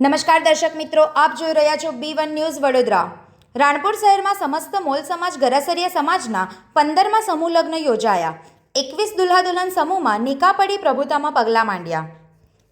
નમસ્કાર દર્શક મિત્રો, આપ જોઈ રહ્યા છો B one news Vadodara. Ranpur શહેરમાં સમસ્ત મોલ સમાજ, ગરાસરિયા સમાજના પંદરમાં સમૂહ લગ્ન યોજાયા. એકવીસ દુલ્હા દુલ્હન સમૂહમાં નિકા પડી પ્રભુતામાં પગલાં માંડ્યા.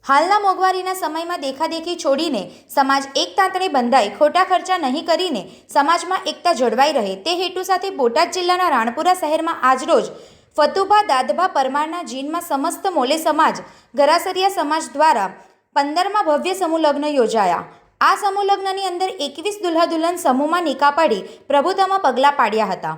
હાલના મોંઘવારીના સમયમાં દેખાદેખી છોડીને સમાજ એક તાંતણે બંધાય ખોટા ખર્ચા નહીં કરીને સમાજમાં એકતા જળવાઈ રહે તે હેતુ સાથે બોટાદ જિલ્લાના રાણપુરા શહેરમાં આજરોજ ફતુભા દાદભા પરમારના જીનમાં સમસ્ત મોલે સમાજ, ગરાસરિયા સમાજ દ્વારા પંદરમાં ભવ્ય સમૂહ યોજાયા. આ સમૂહ લગ્નની અંદર એકવીસ દુલ્હા દુલ્હન સમૂહમાં નિકા પાડી પ્રભુતામાં પગલાં પાડ્યા હતા.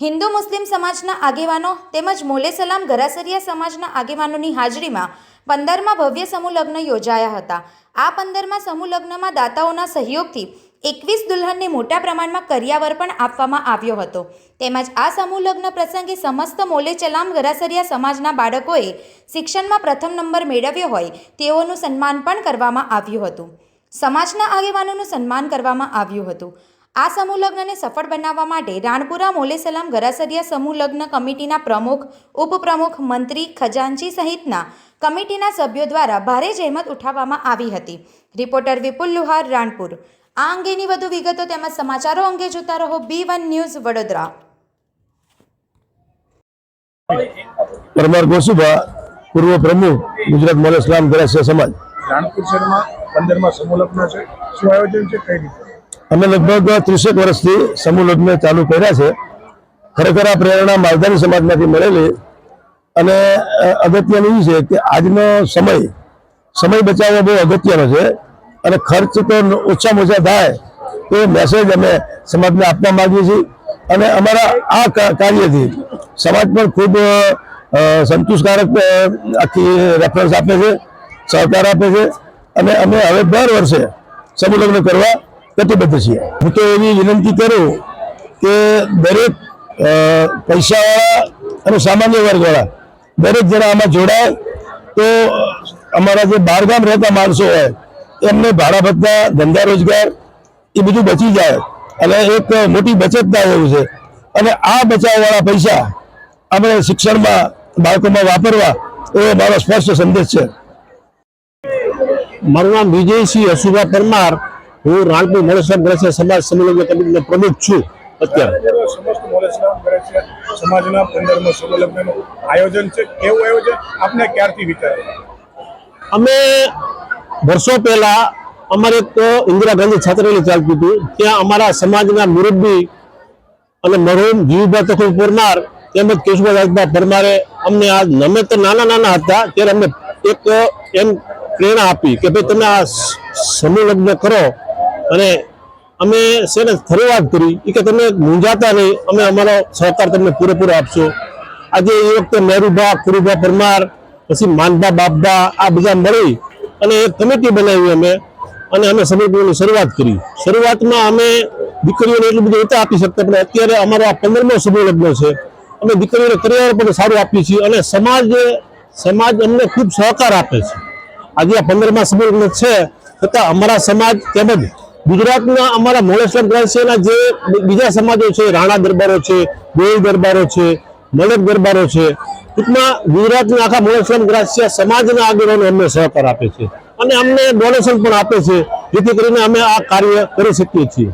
હિન્દુ મુસ્લિમ સમાજના આગેવાનો તેમજ મોલે સલામ ગરાસરિયા સમાજના આગેવાનોની હાજરીમાં પંદરમાં ભવ્ય સમૂહ લગ્ન યોજાયા હતા. આ પંદરમાં સમૂહ લગ્નમાં દાતાઓના સહયોગથી એકવીસ દુલ્હનને મોટા પ્રમાણમાં કરિયાવર પણ આપવામાં આવ્યો હતો. તેમજ આ સમૂહ લગ્ન પ્રસંગે સમસ્ત મોલેચલામ ગરાસરિયા સમાજના બાળકોએ શિક્ષણમાં પ્રથમ નંબર મેળવ્યો હોય તેઓનું સન્માન પણ કરવામાં આવ્યું હતું. સમાજના આગેવાનોનું સન્માન કરવામાં આવ્યું હતું. આ સમૂહ લગ્નને સફળ બનાવવા માટે રાણપુરા મોલેસલામ ગરાસરિયા સમૂહ લગ્ન કમિટીના પ્રમુખ, ઉપપ્રમુખ, મંત્રી ખજાનચી સહિતના કમિટીના સભ્યો દ્વારા ભારે જહેમત ઉઠાવવામાં આવી હતી. રિપોર્ટર વિપુલ લુહાર, રાણપુર. આ અંગેની વધુ વિગતો તેમજ સમાચારો અંગે જોતા રહો B one news Vadodara. Parmar Gosubha પૂર્વ પ્રમુખ ગુજરાત મોલ ઇસ્લામ ગરાસિયા સમાજ. રાણપુર શહેરમાં પંદરમાં સમૂહ લગ્ન છે. શું આયોજન છે? કઈ રીતે? અમે લગભગ ત્રીસેક વર્ષથી સમૂહ લગ્ન ચાલુ કર્યા છે. ખરેખર આ પ્રેરણા માલધારી સમાજમાંથી મળેલી અને અગત્યનું એ છે કે આજનો સમય સમય બચાવવો બહુ અગત્યનો છે. અને ખર્ચ તો ઓછામાં ઓછા થાય એ મેસેજ અમે સમાજને આપવા માગીએ છીએ. અને અમારા આ કાર્યથી સમાજ પણ ખૂબ સંતોષકારક આખી રેફરન્સ આપે છે, સહકાર આપે છે. અને અમે હવે દર વર્ષે સમુલગ્ન કરવા કટિબદ્ધ છીએ. હું તો એવી વિનંતી કરું કે દરેક પૈસાવાળા અને સામાન્ય વર્ગવાળા દરેક જણા આમાં જોડાય. તો અમારા જે બહારગામ રહેતા માણસો હોય એમને ભાડા ભત્તા ધંધા રોજગાર એ બધું બચી જાય. અને એક મોટી બચત થાય એવું છે. અને આ બચાવવાળા પૈસા આપણે શિક્ષણમાં બાળકોમાં વાપરવા એ મારો સ્પષ્ટ સંદેશ છે. મારું નામ વિજયસિંહ હસુભા પરમાર. હું રાણપુર મોડેશ્વર ગ્રસ્ય સમાજ સંમેલન કમિટીનો પ્રમુખ છું અત્યારે. સમાજના પંદરમો સંમેલનનું આયોજન છે. કેવું આયોજન? આપને ક્યારથી વિચાર્યું અમે વર્ષો પહેલા અમારે એક ઇન્દિરા ગાંધી છાત્રાલય ચાલતું હતું. ત્યાં અમારા સમાજના મુરબ્બી અને મરહુમ જીવુભા તકુલ પરમાર તેમજ કેશુભાઈ રાજભા પરમારે અમને આ અમે તો નાના નાના હતા ત્યારે અમને એક એમ પ્રેરણા આપી કે ભાઈ તમે આ સમૂહ લગ્ન કરો. અને અમે શેને શરૂઆત કરી કે તમે મૂંઝાતા નહીં, અમે અમારો સહકાર તમને પૂરેપૂરો આપશો. આજે એ વખતે મહેરુભા કુરુભા પરમાર, પછી માનભા બાપભા આ બધા મળી અને એક કમિટી બનાવી અમે. અને અમે સમિતિની શરૂઆત કરી. શરૂઆતમાં અમે દીકરીઓને એટલું બધું રીતે આપી શકતા, પણ અત્યારે અમારો આ પંદરમો લગ્ન છે. અમે દીકરીઓને કરિયર પણ સારું આપીએ છીએ અને સમાજ સમાજ અમને ખૂબ સહકાર આપે છે. આજે આ પંદરમાં લગ્ન છે છતાં અમારા સમાજ તેમજ ગુજરાતના અમારા મોલેશ્વર ગ્રાસીના જે બીજા સમાજો છે, રાણા દરબારો છે દેવ દરબારો છે મલક દરબારો છે. ટૂંકમાં ગુજરાતના આખા મોલેશ્વર ગ્રાસ્ય સમાજના આગેવાનો અમને સહકાર આપે છે. અને અમને ડોનેશન પણ આપે છે, જેથી કરીને અમે આ કાર્ય કરી શકીએ છીએ.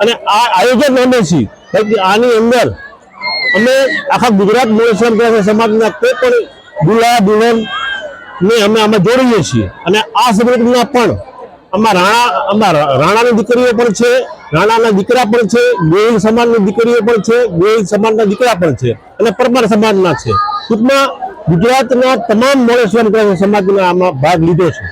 અને આ આયોજન અમે છીએ. કારણ કે આની અંદર અમે આખા ગુજરાત મોલેશ્વર ગ્રાસ્ય સમાજના કોઈ પણ દુલા દુલ્હન ને અમે આમાં જોડીએ છીએ. અને આ સમૃદ્ધિમાં પણ આમાં રાણા, આમાં રાણાની દીકરીઓ પણ છે, રાણાના દીકરા પણ છે ગોહિલ સમાજની દીકરીઓ પણ છે ગોહિલ સમાજના દીકરા પણ છે. અને પરમાર સમાજના છે. ટૂંકમાં ગુજરાતના તમામ મોળેશ્વર સમાજના આમાં ભાગ લીધો છે.